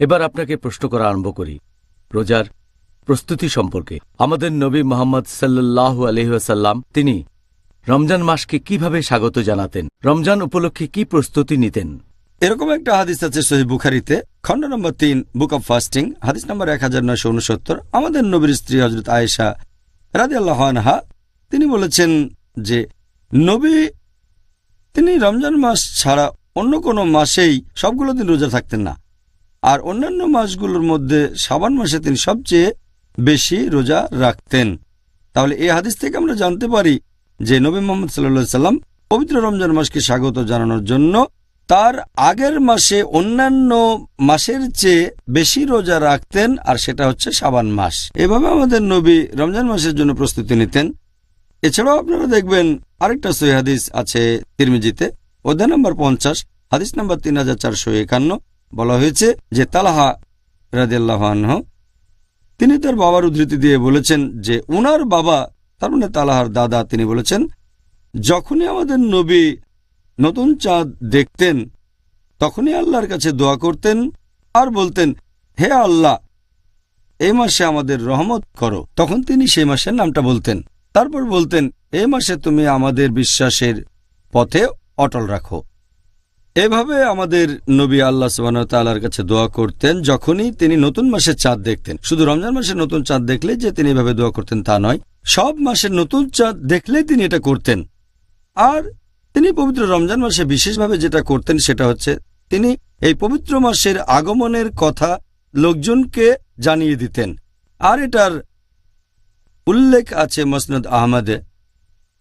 এবার আপনাকে প্রশ্ন করা আরম্ভ করি। রোজার প্রস্তুতি সম্পর্কে। আমাদের নবী মোহাম্মদ সাল্লাল্লাহু আলহাসাল্লাম তিনি রমজান মাসকে কীভাবে স্বাগত জানাতেন, রমজান উপলক্ষে কি প্রস্তুতি নিতেন? এরকম একটা হাদিস আছে সহি বুখারিতে, খণ্ড নম্বর তিন, বুক অব ফাস্টিং, হাদিস নম্বর এক হাজার নয়শো উনসত্তর। আমাদের নবীর স্ত্রী হজরত আয়েশা রাজি আল্লাহ আনহা, তিনি বলেছেন যে, নবী, তিনি রমজান মাস ছাড়া অন্য কোনো মাসেই সবগুলো দিন রোজা থাকতেন না। আর অন্যান্য মাসগুলোর মধ্যে সাবান মাসে তিনি সবচেয়ে বেশি রোজা রাখতেন। তাহলে এই হাদিস থেকে আমরা জানতে পারি যে নবী মোহাম্মদ সাল্লা সাল্লাম পবিত্র রমজান মাসকে স্বাগত জানানোর জন্য তার আগের মাসে অন্যান্য মাসের চেয়ে বেশি রোজা রাখতেন, আর সেটা হচ্ছে সাবান মাস। এভাবে আমাদের নবী রমজান মাসের জন্য প্রস্তুতি নিতেন। এছাড়াও আপনারা দেখবেন আরেকটা সহি হাদিস আছে তিরমিজিতে, অধ্যায় নম্বর পঞ্চাশ, হাদিস নম্বর তিন হাজার চারশো একান্ন। বলা হয়েছে যে তালাহা রাজিয়াল্লাহ আনহ, তিনি তার বাবার উদ্ধৃতি দিয়ে বলেছেন যে উনার বাবা, তার মানে তালাহার দাদা তিনি বলেছেন, যখনই আমাদের নবী নতুন চাঁদ দেখতেন, তখনই আল্লাহর কাছে দোয়া করতেন আর বলতেন, হে আল্লাহ, এই মাসে আমাদের রহমত করো। তখন তিনি সেই মাসের নামটা বলতেন। তারপর বলতেন, এই মাসে তুমি আমাদের বিশ্বাসের পথে অটল রাখো। এভাবে আমাদের নবী আল্লাহ সুবাহর কাছে দোয়া করতেন যখনই তিনি নতুন মাসের চাঁদ দেখতেন। শুধু রমজান মাসের নতুন চাঁদ দেখলে যে তিনি এভাবে দোয়া করতেন তা নয়, সব মাসের নতুন চাঁদ দেখলেই তিনি এটা করতেন। আর তিনি পবিত্র রমজান মাসে বিশেষভাবে যেটা করতেন সেটা হচ্ছে তিনি এই পবিত্র মাসের আগমনের কথা লোকজনকে জানিয়ে দিতেন। আর এটার উল্লেখ আছে মসনদ আহমদে,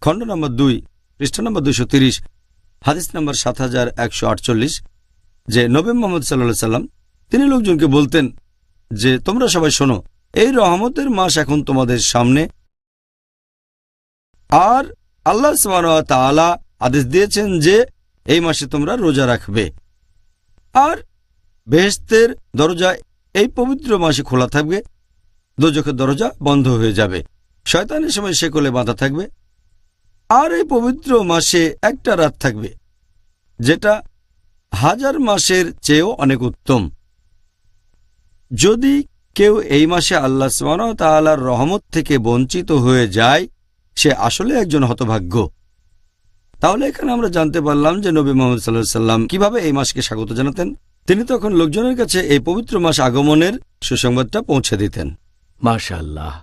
খণ্ড নম্বর দুই, পৃষ্ঠ নম্বর দুশো হাদিস নম্বর সাত হাজার একশো আটচল্লিশ, যে নবী মোহাম্মদ সাল্লা সাল্লাম, তিনি লোকজনকে বলতেন যে, তোমরা সবাই শোনো, এই রহমতের মাস এখন তোমাদের সামনে। আর আল্লাহ তাআলা আদেশ দিয়েছেন যে, এই মাসে তোমরা রোজা রাখবে। আর বেহেস্তের দরজা এই পবিত্র মাসে খোলা থাকবে। দোজখের দরজা বন্ধ হয়ে যাবে। শয়তানের সময় সেকলে বাঁধা থাকবে। আর এই পবিত্র মাসে একটা রাত থাকবে, যেটা হাজার মাসের চেয়েও অনেক উত্তম। যদি কেউ এই মাসে আল্লাহ তাআলার রহমত থেকে বঞ্চিত হয়ে যায়, সে আসলে একজন হতভাগ্য। তাহলে এখানে আমরা জানতে পারলাম যে নবী মোহাম্মদ সাল্লাহ সাল্লাম কীভাবে এই মাসকে স্বাগত জানাতেন। তিনি তখন লোকজনের কাছে এই পবিত্র মাস আগমনের সুসংবাদটা পৌঁছে দিতেন। মাশাআল্লাহ।